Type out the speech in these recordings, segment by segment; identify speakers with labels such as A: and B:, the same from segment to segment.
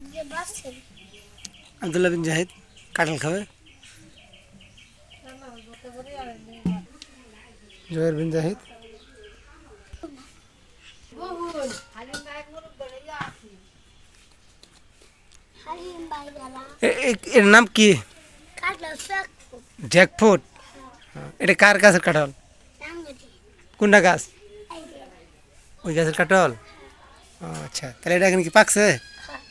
A: যে বাসের
B: আবদুল্লাহ বিন জাহিদ কাঁঠাল খাবে জয়ের বিন জাহিদ
A: হালিম বাইগালা
B: এ- এ- এর নাম কি
A: কাটলো শাক
B: জ্যাকফুট এটা কার গাছের কাঁঠাল
A: টাঙ্গি
B: কোনটা গাছ
A: এই যে
B: ওই গাছের কাঁঠাল ও আচ্ছা তাহলে এটা এখন কি পাকছে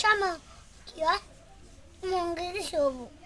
B: ও ভাই করো
A: চামা